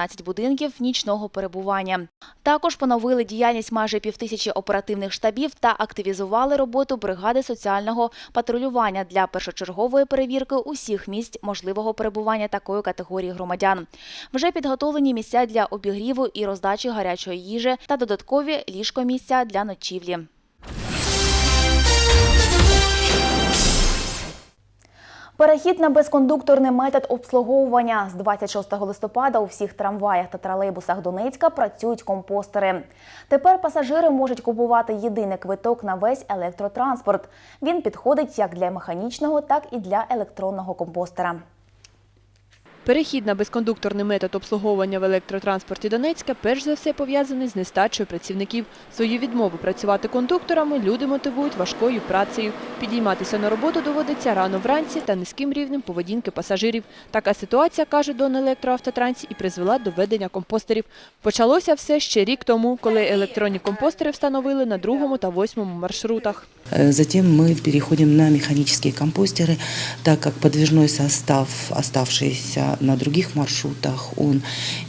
19 будинків нічного перебування. Також поновили діяльність майже півтисячі оперативних штабів та активізували роботу бригади соціального патрулювання для першочергової перевірки усіх місць можливого перебування такої категорії громадян. Вже підготовлені місця для обігріву і роздачі гарячої їжі та додаткові ліжкомісця для ночівлі. Перехід на безкондукторний метод обслуговування з 26 листопада у всіх трамваях та тролейбусах Донецька працюють компостери. Тепер пасажири можуть купувати єдиний квиток на весь електротранспорт. Він підходить як для механічного, так і для електронного компостера. Перехід на безкондукторний метод обслуговування в електротранспорті Донецька перш за все пов'язаний з нестачею працівників. Свою відмову працювати кондукторами люди мотивують важкою працею. Підійматися на роботу доводиться рано вранці та низьким рівнем поведінки пасажирів. Така ситуація, каже Донелектроавтотрансі, і призвела до введення компостерів. Почалося все ще рік тому, коли електронні компостери встановили на другому та восьмому маршрутах. Э, Затем мы переходим на механические компостеры, так как подвижной состав, оставшийся на других маршрутах, он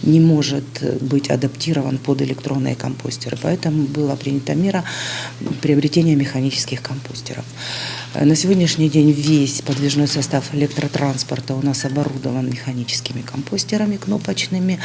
не может быть адаптирован под электронные компостеры. Поэтому была принята мера приобретения механических компостеров. Э, На сегодняшний день весь подвижной состав электротранспорта у нас оборудован механическими компостерами кнопочными.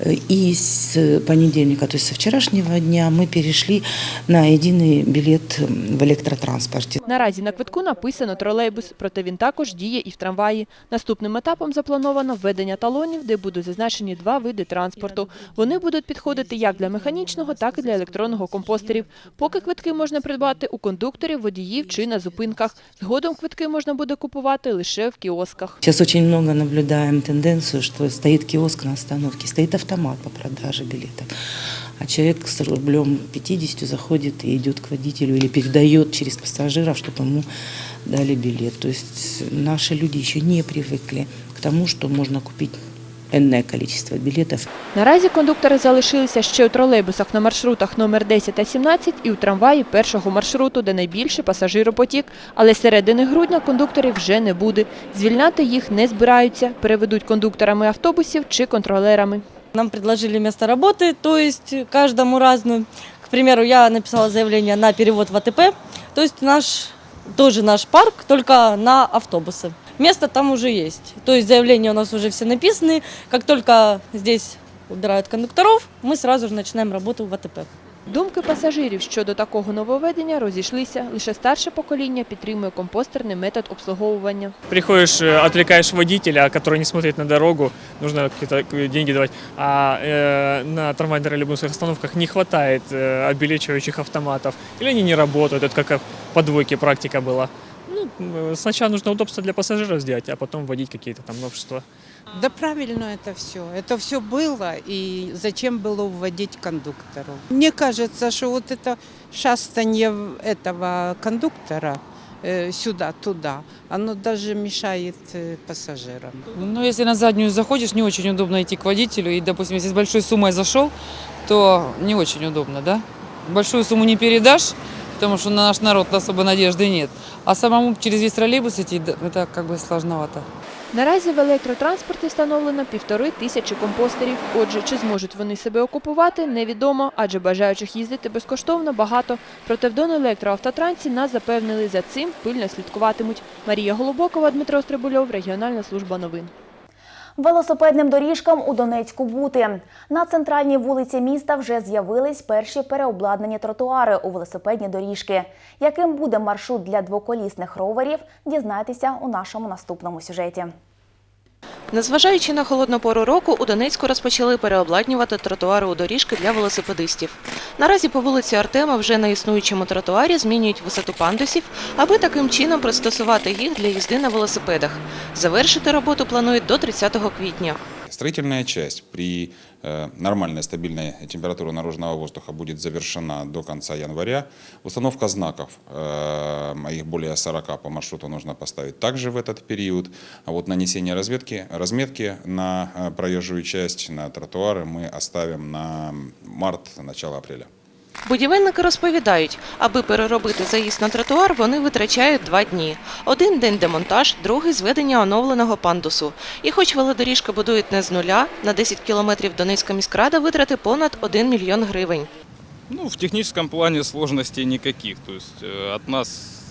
Э, И с понедельника, то есть со вчерашнего дня, мы перешли на единый билет в электротранспорте. Наразі на квитку написано тролейбус, проте він також діє і в трамваї. Наступним етапом заплановано введення талонів, де будуть зазначені два види транспорту. Вони будуть підходити як для механічного, так і для електронного компостерів. Поки квитки можна придбати у кондукторів, водіїв чи на зупинках. Згодом квитки можна буде купувати лише в кіосках. Сейчас очень много наблюдаем тенденцию, что стоит киоск на остановке, стоит автомат по продаже билетов. А человек с рублем 50 заходит и идет к водителю или передает через пассажиров, чтобы ему дали билет. То есть наши люди еще не привыкли к тому, что можно купить энное количество билетов Наразі кондуктори залишилися ще у тролейбусах на маршрутах номер 10 та 17 і у трамваї першого маршруту, де найбільший пасажиропотік. Але з середини грудня кондукторів вже не буде. Звільняти їх не збираються. Переведуть кондукторами автобусів чи контролерами. Нам предложили место работы, то есть каждому разную. К примеру, я написала заявление на перевод в АТП, то есть наш, тоже наш парк, только на автобусы. Место там уже есть. То есть заявления у нас уже все написаны. Как только здесь убирают кондукторов, мы сразу же начинаем работу в АТП. Думки пасажирів щодо такого нововведення розійшлися. Лише старше покоління підтримує компостерний метод обслуговування. приходишь, э, отвлекаешь водителя, который не смотрит на дорогу, нужно какие-то деньги давать, а э, на трамвайно-троллейбусных остановках не хватает э, обелечивающих автоматов, или они не работают, это как по двойке практика была. Ну, э, сначала нужно удобство для пассажиров сделать, а потом вводить какие-то там новшества. Да правильно это все. Это все было, и зачем было вводить кондуктору? Мне кажется, что вот это шастание этого кондуктора э, сюда-туда, оно даже мешает э, пассажирам. Ну, если на заднюю заходишь, не очень удобно идти к водителю. И, допустим, если с большой суммой зашел, то не очень удобно, да? Большую сумму не передашь, потому что на наш народ особо надежды нет. А самому через весь троллейбус идти, да, это как бы сложновато. Наразі в електротранспорті встановлено півтори тисячі компостерів. Отже, чи зможуть вони себе окупувати, невідомо, адже бажаючих їздити безкоштовно багато. Проте в Донелектроавтотрансі нас запевнили, за цим пильно слідкуватимуть. Марія Голубокова, Дмитро Стрибульов, Регіональна служба новин. Велосипедним доріжкам у Донецьку бути. На центральній вулиці міста вже з'явились перші переобладнані тротуари у велосипедні доріжки. Яким буде маршрут для двоколісних роверів, дізнайтеся у нашому наступному сюжеті. Незважаючи на холодну пору року, у Донецьку розпочали переобладнювати тротуари у доріжки для велосипедистів. Наразі по вулиці Артема вже на існуючому тротуарі змінюють висоту пандусів, аби таким чином пристосувати їх для їзди на велосипедах. Завершити роботу планують до 30 квітня. Строительная часть при э, нормальной стабильной температуре наружного воздуха будет завершена до конца января. Установка знаков, э, их более 40 по маршруту нужно поставить также в этот период. А вот нанесение разведки, разметки на э, проезжую часть, на тротуары мы оставим на март, начало апреля. Будівельники розповідають, аби переробити заїзд на тротуар, вони витрачають два дні. Один день демонтаж, другий зведення оновленого пандусу. І хоч велодоріжка будують не з нуля, на 10 кілометрів Донецька міськрада витрати понад 1 мільйон гривень. Ну, в техническом плане сложностей никаких. То есть э, нас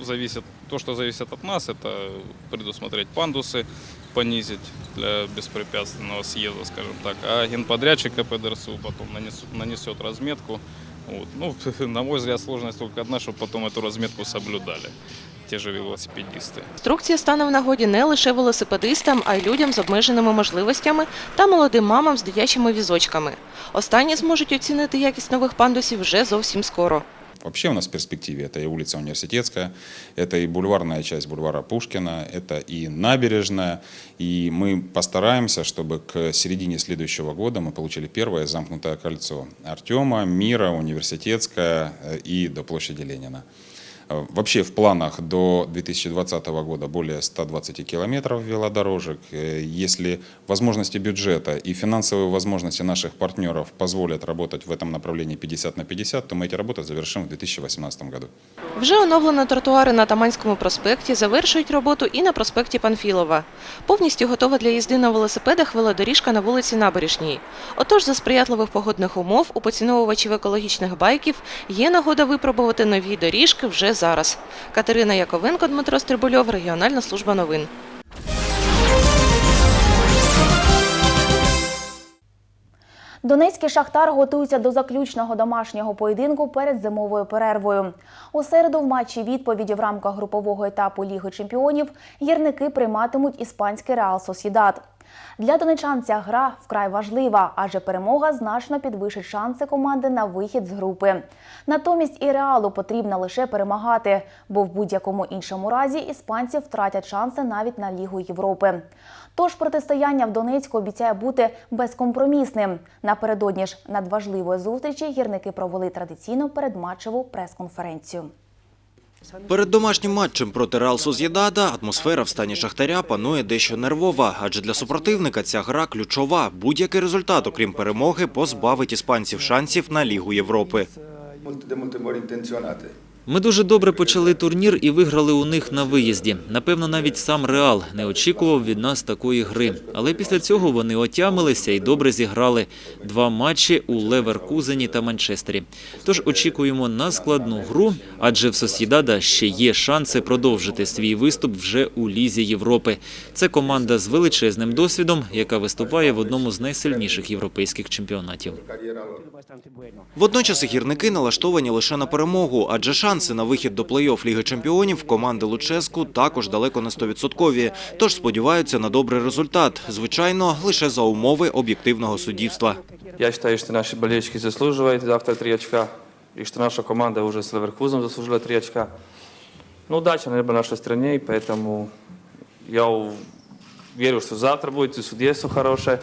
зависит, то, что зависит от нас, это предусмотреть пандусы, понизить для беспрепятственного съезда, скажем так. А генподрядчик КПДРСУ потом нанесет, нанесет разметку. Вот. Ну, на мой взгляд, сложность только одна, чтобы потом эту разметку соблюдали те же велосипедисты. Інструкція стане в нагоді не лише велосипедистам, а й людям з обмеженими можливостями та молодим мамам з дитячими візочками. Останні зможуть оцінити якість нових пандусів вже зовсім скоро. Вообще у нас в перспективе это и улица Университетская, это и бульварная часть бульвара Пушкина, это и набережная. И мы постараемся, чтобы к середине следующего года мы получили первое замкнутое кольцо Артема, Мира, Университетская э, и до площади Ленина. Э, Вообще в планах до 2020 года более 120 километров велодорожек. Э, Если возможности бюджета и финансовые возможности наших партнеров позволят работать в этом направлении 50 на 50, то мы эти работы завершим в 2018 году. Вже оновлено тротуари на Таманському проспекті, завершують роботу і на проспекті Панфілова. Повністю готова для їзди на велосипедах велодоріжка на вулиці Набережній. Отож, за сприятливих погодних умов у поціновувачів екологічних байків є нагода випробувати нові доріжки вже зараз. Катерина Яковенко, Дмитро Стрибульов, Регіональна служба новин. Донецький шахтар готується до заключного домашнього поєдинку перед зимовою перервою. У середу в матчі відповіді в рамках групового етапу Ліги чемпіонів гірники прийматимуть іспанський Реал Сосідат. Для донечан ця гра вкрай важлива, адже перемога значно підвищить шанси команди на вихід з групи. Натомість і реалу потрібно лише перемагати, бо в будь-якому іншому разі іспанці втратять шанси навіть на Лігу Європи. Тож протистояння в Донецьку обіцяє бути безкомпромісним. Напередодні ж надважливої зустрічі гірники провели традиційну передматчеву прес-конференцію. Перед домашнім матчем проти Реал Созєдада атмосфера в стані Шахтаря панує дещо нервова, адже для супротивника ця гра ключова. Будь-який результат, окрім перемоги, позбавить іспанців шансів на Лігу Європи. Ми дуже добре почали турнір і виграли у них на виїзді. Напевно, навіть сам Реал не очікував від нас такої гри. Але після цього вони отямилися і добре зіграли два матчі у Леверкузені та Манчестері. Тож очікуємо на складну гру, адже в Сосідада ще є шанси продовжити свій виступ вже у Лізі Європи. Це команда з величезним досвідом, яка виступає в одному з найсильніших європейських чемпіонатів. Водночас гірники налаштовані лише на перемогу, адже шанси на вихід до плей-офф Ліги чемпіонів команди Луческу також далеко не стовідсоткові, тож сподіваються на добрий результат. Звичайно, лише за умови об'єктивного суддівства. Я считаю, что наши болельщики заслуживают завтра три очка, и что наша команда уже с Леверкузом заслужила три очка. Ну, удача, наверное, нашей стране, и поэтому я у- верю, что завтра будет и судейство хорошее,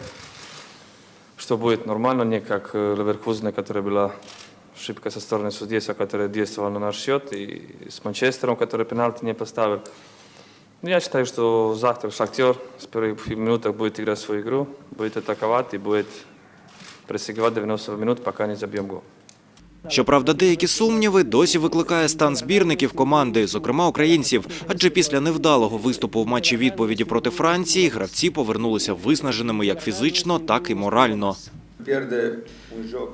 что будет нормально, не как э, Леверкузен, которая была ошибка со стороны судейства, которая действовала на наш счет, и с Манчестером, который пенальти не поставил. Ну, Я считаю, что завтра Шахтер с первых минутах будет играть свою игру, будет атаковать и будет прессинговать 90 минут, пока не забьем гол. Щоправда, деякі сумніви досі викликає стан збірників команди, зокрема українців. Адже після невдалого виступу в матчі відповіді проти Франції гравці повернулися виснаженими як фізично, так і морально.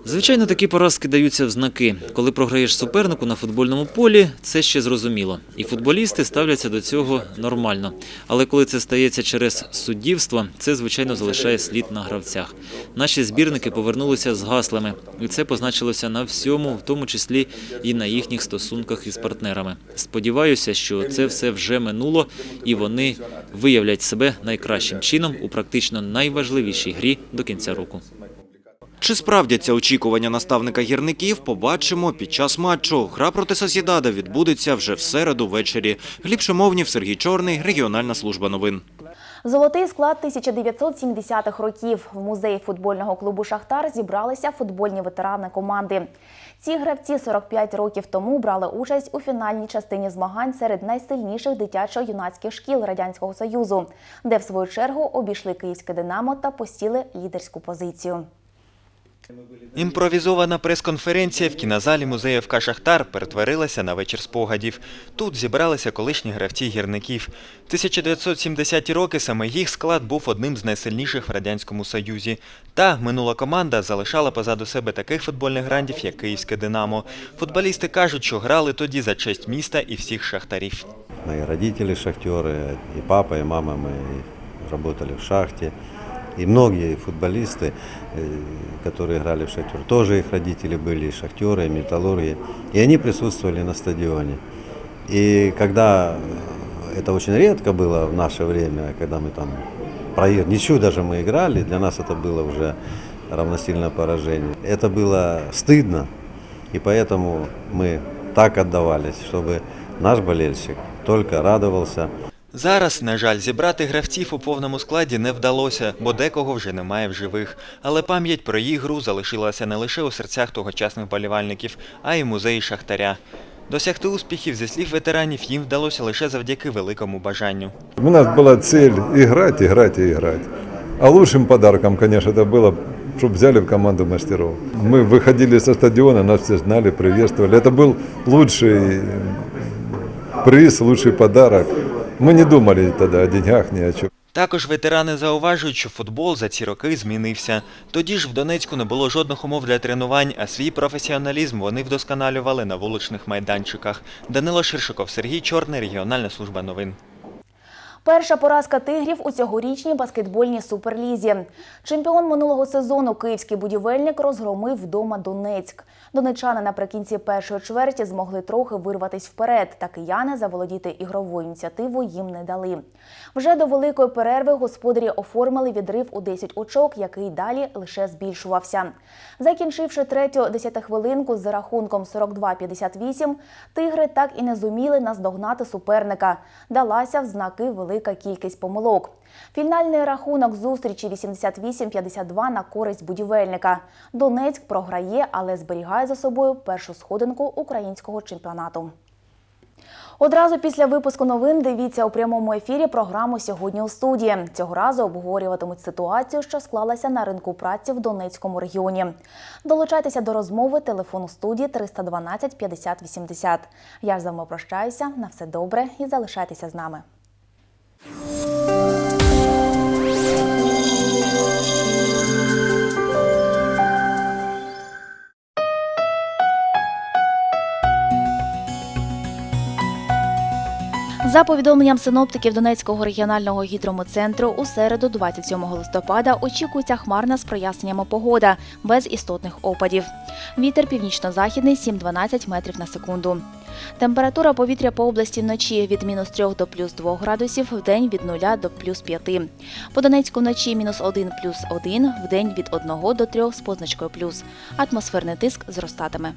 Звичайно, такі поразки даються в знаки. Коли програєш супернику на футбольному полі, це ще зрозуміло. І футболісти ставляться до цього нормально. Але коли це стається через суддівство, це звичайно залишає слід на гравцях. Наші збірники повернулися з гаслами, і це позначилося на всьому, в тому числі і на їхніх стосунках із партнерами. Сподіваюся, що це все вже минуло, і вони виявлять себе найкращим чином у практично найважливішій грі до кінця року. Чи справдяться очікування наставника гірників, побачимо під час матчу. Гра проти Сосідада відбудеться вже в середу ввечері. Гліб Шимовнів, Сергій Чорний, Регіональна служба новин. Золотий склад 1970-х років. В музеї футбольного клубу Шахтар зібралися футбольні ветерани команди. Ці гравці 45 років тому брали участь у фінальній частині змагань серед найсильніших дитячо-юнацьких шкіл Радянського Союзу, де в свою чергу обійшли київське Динамо та посіли лідерську позицію. Імпровізована прес-конференція в кінозалі музею ФК «Шахтар» перетворилася на вечір спогадів. Тут зібралися колишні гравці гірників. В 1970-ті роки саме їх склад був одним з найсильніших в Радянському Союзі. Та минула команда залишала позаду себе таких футбольних грандів, як Київське «Динамо». Футболісти кажуть, що грали тоді за честь міста і всіх шахтарів. Мои родители шахтеры, и папа, и мама мы работали в шахте. И многие футболисты, э, которые играли в шахтер, тоже их родители были и шахтеры, и металлурги. И они присутствовали на стадионе. И когда э, это очень редко было в наше время, когда мы там проиграли, ничего даже мы играли, для нас это было уже равносильное поражение. Это было стыдно, и поэтому мы так отдавались, чтобы наш болельщик только радовался. Зараз, на жаль, зібрати гравців у повному складі не вдалося, бо декого вже немає в живих. Але пам'ять про їх гру залишилася не лише у серцях тогочасних болівальників, а й в музеї Шахтаря. Досягти успіхів зі слів ветеранів їм вдалося лише завдяки великому бажанню. У нас была цель играть, играть и играть. А лучшим подарком, конечно, это было, чтобы взяли в команду мастеров. Мы выходили со стадиона, нас все знали, приветствовали. Это был лучший приз, лучший подарок. Мы не думали тогда о деньгах, ни о чем. Також ветерани зауважують, що футбол за ці роки змінився. Тоді ж в Донецьку не було жодних умов для тренувань, а свій професіоналізм вони вдосконалювали на вуличних майданчиках. Данило Ширшиков, Сергій Чорний, регіональна служба новин. Перша поразка тигрів у цьогорічній баскетбольній суперлізі. Чемпіон минулого сезону київський будівельник розгромив вдома Донецьк. Донечани наприкінці першої чверті змогли трохи вирватися вперед, та кияни заволодіти ігровою ініціативою їм не дали. Вже до великої перерви господарі оформили відрив у 10 очок, який далі лише збільшувався. Закінчивши третю десятихвилинку з рахунком 42-58, тигри так і не зуміли наздогнати суперника. Далася в знаки велика кількість помилок. Фінальний рахунок зустрічі 88-52 на користь будівельника. Донецьк програє, але зберігає за собою першу сходинку українського чемпіонату. Одразу після випуску новин дивіться у прямому ефірі програму Сьогодні у студії. Цього разу обговорюватимуть ситуацію, що склалася на ринку праці в Донецькому регіоні. Долучайтеся до розмови телефону студії 312 50 80. Я ж з вами прощаюся. На все добре і залишайтеся з нами. За повідомленням синоптиків Донецького регіонального гідромецентру, у середу, 27 листопада, очікується хмарна з проясненнями погода, без істотних опадів. Вітер північно-західний 7-12 метрів на секунду. Температура повітря по області вночі від мінус 3 до плюс 2 градусів, в день від 0 до плюс 5. По Донецьку вночі мінус 1 плюс 1, в день від 1 до 3 з позначкою плюс. Атмосферний тиск зростатиме.